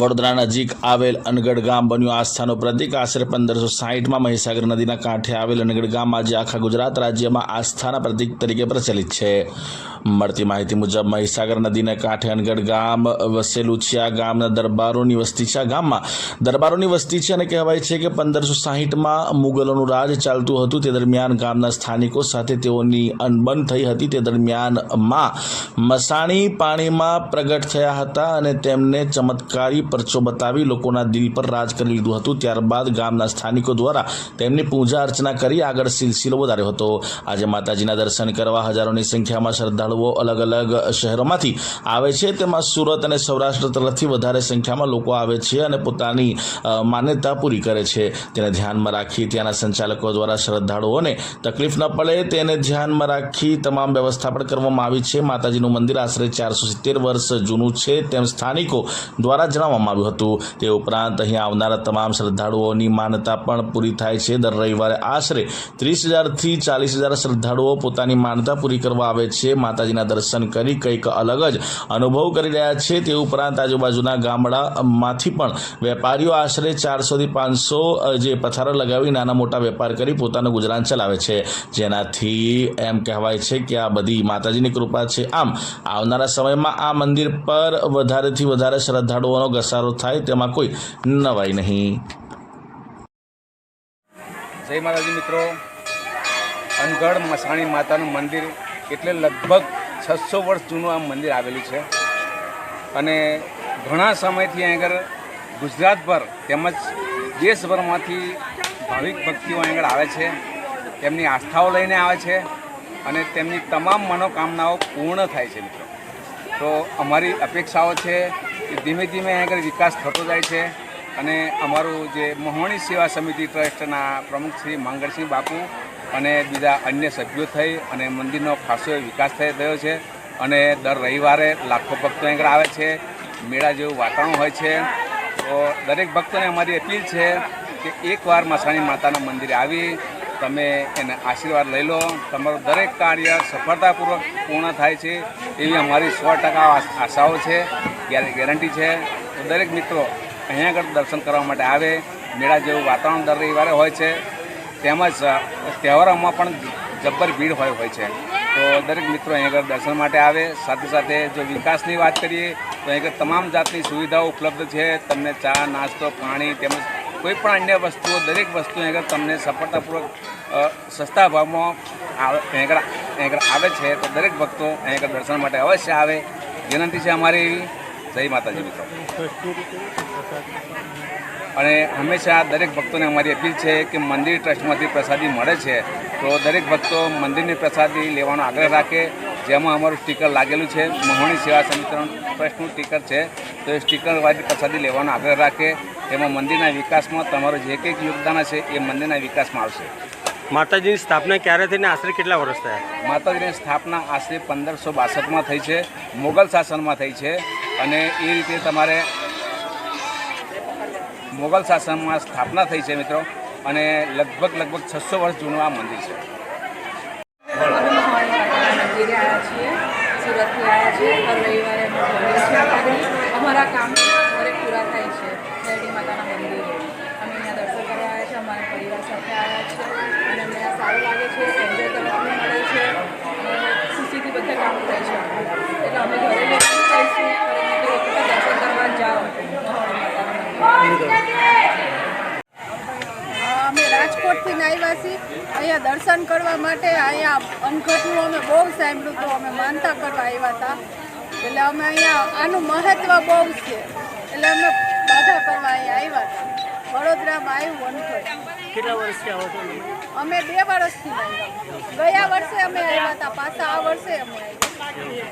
વડોદરા નજીક આવેલ અનગઢ ગામ બન્યું. આસ્થાનું પ્રતીક આશરે પંદરસો સાહીઠમાં મહીસાગર નદીના કાંઠે આવેલ અનગઢ ગામ આજે આખા ગુજરાત રાજ્યમાં આસ્થાના પ્રતીક તરીકે પ્રચલિત છે. મળતી માહિતી મુજબ, મહીસાગર નદીના કાંઠે અનગઢ ગામ વસેલું છે આ ગામના દરબારોની વસ્તી છે. આ ગામમાં દરબારોની વસ્તી છે અને કહેવાય છે કે પંદરસો સાહીઠમાં મુગલોનું રાજ ચાલતું હતું. તે દરમિયાન ગામના સ્થાનિકો સાથે તેઓની અનબન થઈ હતી. તે દરમિયાનમાં મસાણી પાણીમાં પ્રગટ થયા હતા અને તેમને ચમત્કારી પરચો બતાવી લોકોના દિલ પર રાજ કરી લીધું હતું. ત્યારબાદ ગામના સ્થાનિકો દ્વારા તેમની પૂજા અર્ચના કરી આગળ સિલસિલો વધાર્યો હતો. આજે માતાજીના દર્શન કરવા હજારોની સંખ્યામાં શ્રદ્ધાળુઓ અલગ અલગ શહેરોમાંથી આવે છે. તેમાં સુરત અને સૌરાષ્ટ્ર તરફથી વધારે સંખ્યામાં લોકો આવે છે અને પોતાની માન્યતા પૂરી કરે છે. તેને ધ્યાનમાં રાખી ત્યાંના સંચાલકો દ્વારા શ્રદ્ધાળુઓને તકલીફ ન પડે. તેને ધ્યાનમાં રાખી તમામ વ્યવસ્થા પણ કરવામાં આવી છે. માતાજીનું મંદિર આશરે ચારસો સિત્તેર વર્ષ જૂનું છે. તેમ સ્થાનિકો દ્વારા જણાવવામાં આવ્યું હતું. તે ઉપરાંત અહીં આવનારા તમામ શ્રદ્ધાળુઓની માન્યતા પણ પૂરી થાય છે. દર રવિવારે આશરે ત્રીસ હજારથી ચાલીસ હજાર શ્રદ્ધાળુઓ પોતાની માન્યતા પૂરી કરવા આવે છે. માતાજીના દર્શન કરી કંઈક અલગ જ અનુભવ કરી રહ્યા છે. તે ઉપરાંત આજુબાજુના ગામડામાંથી પણ વેપારીઓ આશરે ચારસોથી પાંચસો જે પથારો લગાવી નાના મોટા વેપાર કરી પોતાનું ગુજરાન ચલાવે છે. જેનાથી એમ કહેવાય છે કે આ બધી માતાજીની કૃપા છે. આમ, આવનારા સમયમાં આ મંદિર પર વધારેથી વધારે શ્રદ્ધાળુઓનો ઘસારો થાય તેમાં કોઈ નવાઈ નહીં. જય માતાજી મિત્રો. અનગઢ મસાણી માતાનું મંદિર એટલે લગભગ છસો વર્ષ જૂનું આ મંદિર આવેલું છે. અને ઘણા સમયથી અહીં આગળ ગુજરાતભર તેમજ દેશભરમાંથી ભાવિક ભક્તિઓ અહીં આગળ આવે છે. તેમની આસ્થાઓ લઈને આવે છે અને તેમની તમામ મનોકામનાઓ પૂર્ણ થાય છે મિત્રો. તો અમારી અપેક્ષાઓ છે કે ધીમે ધીમે અહીં આગળ વિકાસ થતો જાય છે અને અમારું જે મહોણી સેવા સમિતિ ટ્રસ્ટના પ્રમુખ શ્રી માંગરસિંહ બાપુ અને બીજા અન્ય સભ્યો થઈ અને મંદિરનો ખાસો વિકાસ થઈ થયો છે અને દર રવિવારે લાખો ભક્તો આગળ આવે છે. મેળા જેવું વાતાવરણ હોય છે. તો દરેક ભક્તોને અમારી અપીલ છે કે એકવાર મસાણી માતાના મંદિરે આવી, તમે એને આશીર્વાદ લઈ લો. તમારું દરેક કાર્ય સફળતાપૂર્વક પૂર્ણ થાય છે એવી અમારી સો ટકા આશાઓ છે. ગેરંટી છે. તો દરેક મિત્રો અહીંયા આગળ દર્શન કરવા માટે આવે. મેળા જેવું વાતાવરણ દર રવિવારે હોય છે. તેમજ તહેવારોમાં પણ જબ્બર ભીડ હોય હોય છે. તો દરેક મિત્રો અહીં આગળ દર્શન માટે આવે. સાથે સાથે જો વિકાસની વાત કરીએ, તો અહીં આગળ તમામ જાતની સુવિધાઓ ઉપલબ્ધ છે. તમને ચા, નાસ્તો, પાણી તેમજ કોઈ પણ અન્ય વસ્તુઓ, દરેક વસ્તુ અહીં તમને સફળતાપૂર્વક સસ્તા ભાવમાં આવે આગળ આવે છે. તો દરેક ભક્તો અહીં આગળ દર્શન માટે અવશ્ય આવે. વિનંતી છે અમારી એવી. જય માતાજી મિત્રો. અને હંમેશા દરેક ભક્તોને અમારી અપીલ છે કે મંદિર ટ્રસ્ટમાંથી પ્રસાદી મળે છે તો દરેક ભક્તો મંદિરની પ્રસાદી લેવાનો આગ્રહ રાખે. જેમાં અમારું સ્ટીકર લાગેલું છે મહોણી સેવા સમિતિનું ટ્રસ્ટનું સ્ટીકર છે તો એ સ્ટીકરવાળી પ્રસાદી લેવાનો આગ્રહ રાખે. એમાં મંદિરના વિકાસમાં તમારું જે કંઈક યોગદાન હશે એ મંદિરના વિકાસમાં આવશે. માતાજીની સ્થાપના ક્યારે થઈને આશરે કેટલા વર્ષ થયા? માતાજીની સ્થાપના આશરે પંદરસો બાસઠમાં થઈ છે મોગલ શાસનમાં થઈ છે. અને એ રીતે તમારે મોગલ શાસનમાં સ્થાપના થઈ છે મિત્રો, અને લગભગ લગભગ છસો વર્ષ જૂનું આ મંદિર છે. સુરતથી રવિવારે અમારા કામ પૂરા થાય છે. અમારા પરિવાર સાથે આવ્યા છે અને અમને સારું લાગે છે. એન્જોય કરવા મળે છે અને ખુશીથી બધા કામ થાય છે એટલે અમે ઘરે બેસી જઈશું પરંતુ એક વખત દર્શન કરવા જાઓ મહાવાણી માતાના મંદિરે અમે રાજકોટથી આવ્યા છીએ. અહીંયા દર્શન કરવા માટે અહીંયા અનઘટનું અમે બહુ સાંભળ્યું હતું. અમે માનતા કરવા આવ્યા હતા. એટલે અમે અહીંયા આનું મહત્ત્વ બહુ છે. એટલે અમે બાધા કરવા અહીંયા આવ્યા હતા. વડોદરામાં આવ્યું અનઘટ. કેટલા વર્ષથી આવો છો અમે બે વર્ષથી ગયા વર્ષે અમે આવ્યા હતા. પાછા આ વર્ષે અમે આવ્યા.